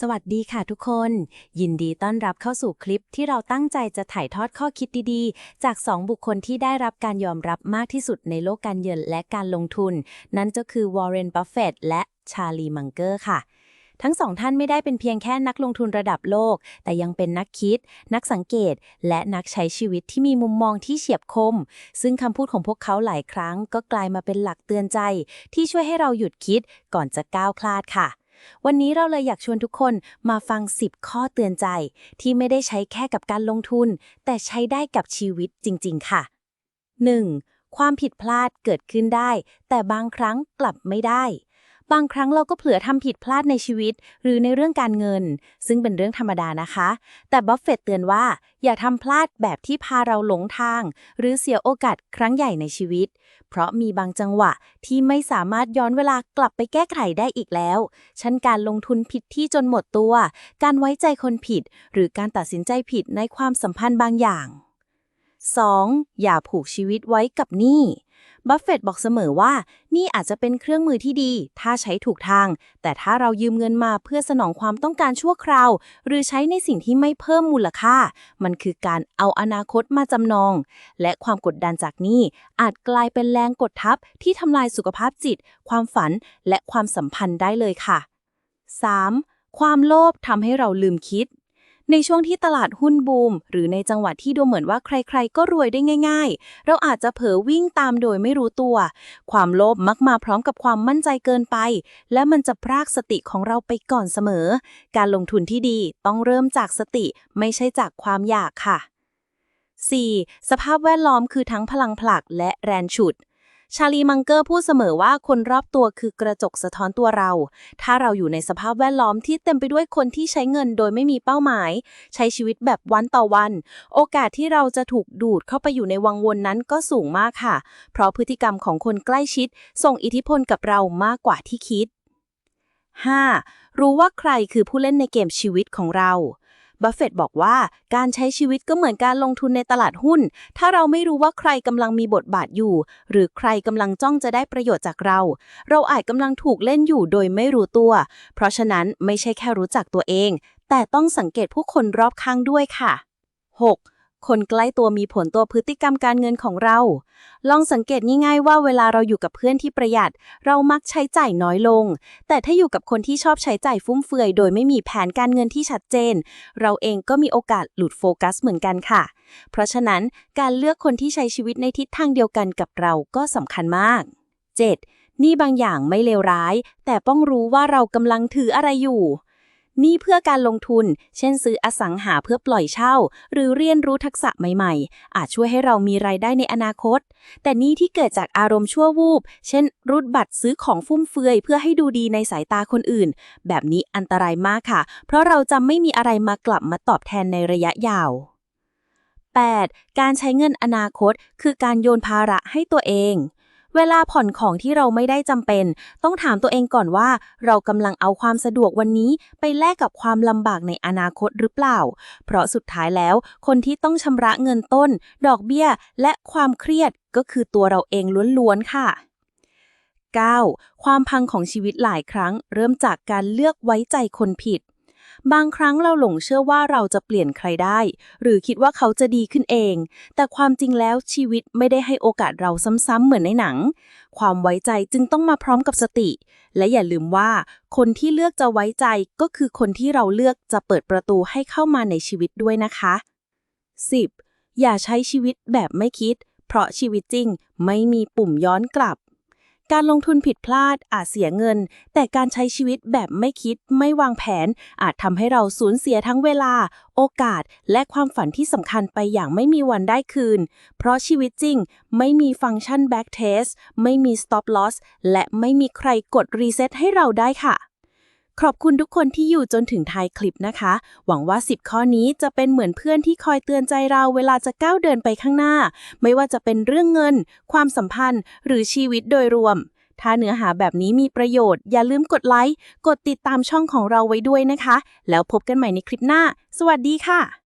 สวัสดีค่ะทุกคน ยินดีต้อนรับเข้าสู่คลิปที่เราตั้งใจจะถ่ายทอดข้อคิดดีๆ จาก 2 บุคคลที่ได้รับการยอมรับมากที่สุดในโลกการเงินและการลงทุน นั่นก็คือวอร์เรนบัฟเฟตและชาลีมังเกอร์ค่ะ ทั้งสองท่านไม่ได้เป็นเพียงแค่นักลงทุนระดับโลก แต่ยังเป็นนักคิด นักสังเกต และนักใช้ชีวิตที่มีมุมมองที่เฉียบคม ซึ่งคำพูดของพวกเขาหลายครั้ง ก็กลายมาเป็นหลักเตือนใจ ที่ช่วยให้เราหยุดคิดก่อนจะก้าวพลาดค่ะ วันนี้เราเลยอยากชวนทุกคนมาฟัง 10 ข้อเตือนใจ ที่ไม่ได้ใช้แค่กับการลงทุน แต่ใช้ได้กับชีวิตจริง ๆ ค่ะ 1. ความผิดพลาดเกิดขึ้นได้ แต่บางครั้งกลับไม่ได้ บางครั้งเราก็เผลอทำผิดพลาดในชีวิต หรือในเรื่องการเงิน ซึ่งเป็นเรื่องธรรมดานะคะ แต่บัฟเฟตเตือนว่าอย่าทำพลาดแบบที่พาเราหลงทาง หรือเสียโอกาสครั้งใหญ่ในชีวิต เพราะมีบางจังหวะที่ไม่สามารถย้อนเวลากลับไปแก้ไขได้อีกแล้วเช่นการลงทุนผิดที่จนหมดตัว การไว้ใจคนผิด หรือการตัดสินใจผิดในความสัมพันธ์บางอย่าง 2. อย่าผูกชีวิตไว้กับหนี้ บัฟเฟตต์บอกเสมอว่า นี่อาจจะเป็นเครื่องมือที่ดี ถ้าใช้ถูกทาง แต่ถ้าเรายืมเงินมาเพื่อสนองความต้องการชั่วคราว หรือใช้ในสิ่งที่ไม่เพิ่มมูลค่า มันคือการเอาอนาคตมาจำนอง และความกดดันจากนี้ อาจกลายเป็นแรงกดทับที่ทำลายสุขภาพจิต ความฝัน และความสัมพันธ์ได้เลยค่ะ 3. ความโลภทำให้เราลืมคิด ในช่วงที่ตลาดหุ้นบูม หรือในจังหวะที่ดูเหมือนว่าใครๆ ก็รวยได้ง่าย ๆ เราอาจจะเผลอวิ่งตามโดยไม่รู้ตัว ความโลภมักมาพร้อมกับความมั่นใจเกินไป และมันจะพรากสติของเราไปก่อนเสมอ การลงทุนที่ดีต้องเริ่มจากสติไม่ใช่จากความอยากค่ะ 4. สภาพแวดล้อมคือทั้งพลังผลักและแรงฉุด ชาลีมังเกอร์พูดเสมอว่าคนรอบตัวคือกระจกสะท้อนตัวเรา ถ้าเราอยู่ในสภาพแวดล้อมที่เต็มไปด้วยคนที่ใช้เงินโดยไม่มีเป้าหมาย ใช้ชีวิตแบบวันต่อวัน โอกาสที่เราจะถูกดูดเข้าไปอยู่ในวังวนนั้นก็สูงมากค่ะ เพราะพฤติกรรมของคนใกล้ชิด ส่งอิทธิพลกับเรามากกว่าที่คิด 5. รู้ว่าใครคือผู้เล่นในเกมชีวิตของเรา บัฟเฟตต์บอกว่าการใช้ชีวิตก็เหมือนการลงทุนในตลาดหุ้น ถ้าเราไม่รู้ว่าใครกำลังมีบทบาทอยู่ หรือใครกำลังจ้องจะได้ประโยชน์จากเรา เราอาจกำลังถูกเล่นอยู่โดยไม่รู้ตัว เพราะฉะนั้นไม่ใช่แค่รู้จักตัวเอง แต่ต้องสังเกตผู้คนรอบข้างด้วยค่ะ 6. คนใกล้ตัวมีผลต่อพฤติกรรมการเงินของเรา ลองสังเกตง่ายๆว่าเวลาเราอยู่กับเพื่อนที่ประหยัด เรามักใช้จ่ายน้อยลง แต่ถ้าอยู่กับคนที่ชอบใช้จ่ายฟุ่มเฟือยโดยไม่มีแผนการเงินที่ชัดเจน เราเองก็มีโอกาสหลุดโฟกัสเหมือนกันค่ะ เพราะฉะนั้นการเลือกคนที่ใช้ชีวิตในทิศทางเดียวกันกับเราก็สำคัญมาก 7. นี่บางอย่างไม่เลวร้าย แต่ต้องรู้ว่าเรากำลังถืออะไรอยู่ นี่เพื่อการลงทุน เช่นซื้ออสังหาเพื่อปล่อยเช่า หรือเรียนรู้ทักษะใหม่ๆ อาจช่วยให้เรามีรายได้ในอนาคต แต่นี่ที่เกิดจากอารมณ์ชั่ววูบ เช่น รูดบัตรซื้อของฟุ่มเฟือย เพื่อให้ดูดีในสายตาคนอื่น แบบนี้อันตรายมากค่ะ เพราะเราจะไม่มีอะไรมากลับมาตอบแทนในระยะยาว 8. การใช้เงินอนาคต คือการโยนภาระให้ตัวเอง เวลาผ่อนของที่เราไม่ได้จำเป็น ต้องถามตัวเองก่อนว่า เรากำลังเอาความสะดวกวันนี้ ไปแลกกับความลำบากในอนาคตหรือเปล่า เพราะสุดท้ายแล้ว คนที่ต้องชำระเงินต้น ดอกเบี้ย และความเครียดก็คือตัวเราเองล้วนๆค่ะ 9. ความพังของชีวิตหลายครั้ง เริ่มจากการเลือกไว้ใจคนผิด บางครั้งเราหลงเชื่อว่าเราจะเปลี่ยนใครได้ หรือคิดว่าเขาจะดีขึ้นเอง แต่ความจริงแล้วชีวิตไม่ได้ให้โอกาสเราซ้ำๆเหมือนในหนัง ความไว้ใจจึงต้องมาพร้อมกับสติ และอย่าลืมว่า คนที่เลือกจะไว้ใจก็คือคนที่เราเลือกจะเปิดประตูให้เข้ามาในชีวิตด้วยนะคะ 10. อย่าใช้ชีวิตแบบไม่คิด เพราะชีวิตจริงไม่มีปุ่มย้อนกลับ การลงทุนผิดพลาดอาจเสียเงิน แต่การใช้ชีวิตแบบไม่คิดไม่วางแผน อาจทำให้เราสูญเสียทั้งเวลา โอกาส และความฝันที่สำคัญไปอย่างไม่มีวันได้คืน เพราะชีวิตจริง ไม่มีฟังก์ชัน back test ไม่มี stop loss และไม่มีใครกด reset ให้เราได้ค่ะ ขอบคุณทุกคนที่อยู่จนถึงท้ายคลิปนะคะ หวังว่า 10 ข้อนี้จะเป็นเหมือนเพื่อนที่คอยเตือนใจเราเวลาจะก้าวเดินไปข้างหน้า ไม่ว่าจะเป็นเรื่องเงิน ความสัมพันธ์ หรือชีวิตโดยรวม ถ้าเนื้อหาแบบนี้มีประโยชน์ อย่าลืมกดไลค์ กดติดตามช่องของเราไว้ด้วยนะคะ แล้วพบกันใหม่ในคลิปหน้า สวัสดีค่ะ